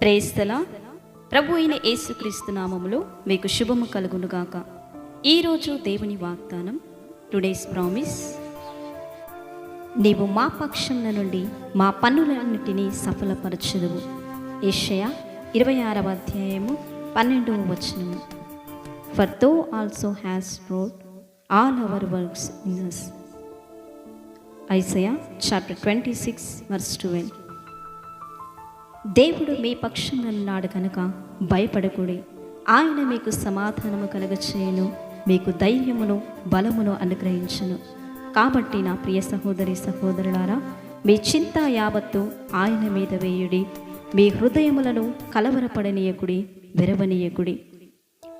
ప్రేస్తల ప్రభు అయిన యేసుక్రీస్తు నామములో మీకు శుభము కలుగునుగాక. ఈరోజు దేవుని వాగ్దానం టుడేస్ ప్రామిస్. నీవు మా పక్షంలో నుండి మా పన్నులన్నిటినీ సఫలపరచదువు. ఏషయ ఇరవై ఆరవ అధ్యాయము పన్నెండవ వచనము. For thou also has wrought all our works in us Isaiah chapter twenty six verse twelve దేవుడు మీ పక్షంగానున్నాడు కనుక భయపడకుడి. ఆయన మీకు సమాధానము కలగచేయను మీకు ధైర్యమును బలమును అనుగ్రహించును. కాబట్టి నా ప్రియ సహోదరి సహోదరులారా మీ చింత యావత్తు ఆయన మీద వేయుడి. మీ హృదయములను కలవరపడనీయకుడి విరవనీయకుడి.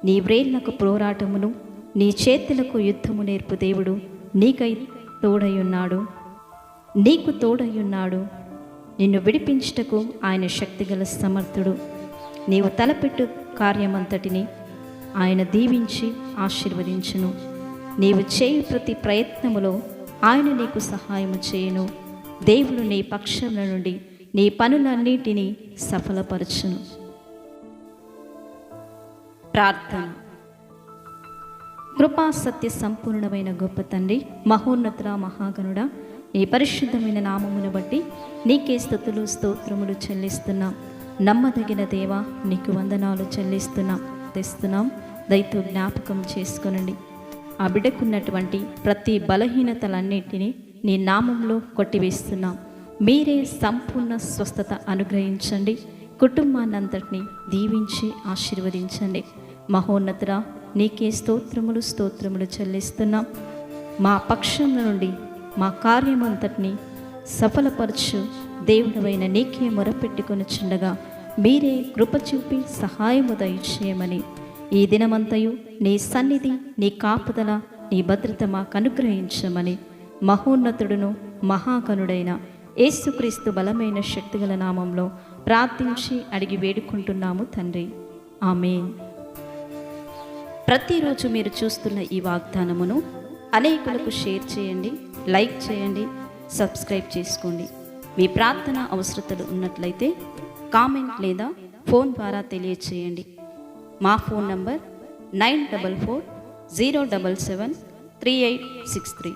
నీ వ్రేళ్ళకు పోరాటమును నీ చేతులకు యుద్ధము నేర్పు దేవుడు నీకై తోడయున్నాడు నీకు తోడయున్నాడు నిన్ను విడిపించుటకు ఆయన శక్తిగల సమర్థుడు. నీవు తలపెట్టు కార్యమంతటిని ఆయన దీవించి ఆశీర్వదించును. నీవు చేయు ప్రతి ప్రయత్నములో ఆయన నీకు సహాయము చేయను. దేవుడు నీ పక్షముల నుండి నీ పనులన్నిటినీ సఫలపరచును. ప్రార్థన. కృపా సత్య సంపూర్ణమైన గొప్ప తండ్రి మహోన్నతుల మహాగణుడా నీ పరిశుద్ధమైన నామమును బట్టి నీకే స్థుతులు స్తోత్రములు చెల్లిస్తున్నాం. నమ్మదగిన దేవ నీకు వందనాలు చెల్లిస్తున్నాం. తెస్తున్నాం. దయతో జ్ఞాపకం చేసుకొనండి. ఆ బిడ్డకున్నటువంటి ప్రతి బలహీనతలన్నింటినీ నీ నామంలో కొట్టివేస్తున్నాం. మీరే సంపూర్ణ స్వస్థత అనుగ్రహించండి. కుటుంబాన్నంతటిని దీవించి ఆశీర్వదించండి. మహోన్నతుర నీకే స్తోత్రములు స్తోత్రములు చెల్లిస్తున్నాం. మా పక్షం నుండి మా కార్యమంతటిని సఫలపరచు దేవుడవైన నీకే మొరపెట్టుకొనిచుండగా మీరే కృప చూపి సహాయము దయచేయమని. ఈ దినమంతయు నీ సన్నిధి నీ కాపుదల నీ భద్రత మాకు అనుగ్రహించమని. మహోన్నతుడును మహాకనుడైన యేసుక్రీస్తు బలమైన శక్తిగల నామంలో ప్రార్థించి అడిగి వేడుకుంటున్నాము తండ్రి. ఆమెన్. ప్రతిరోజు మీరు చూస్తున్న ఈ వాగ్దానమును అనేకులకు షేర్ చేయండి. లైక్ చేయండి సబ్స్క్రైబ్ చేసుకోండి. మీ ప్రార్థన అవసరతలు ఉన్నట్లయితే కామెంట్ లేదా ఫోన్ ద్వారా తెలియచేయండి. మా phone number nine double four zero double seven three eight six three.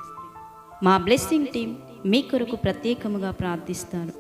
మా బ్లెస్సింగ్ టీం మీ కొరకు ప్రత్యేకముగా ప్రార్థిస్తారు.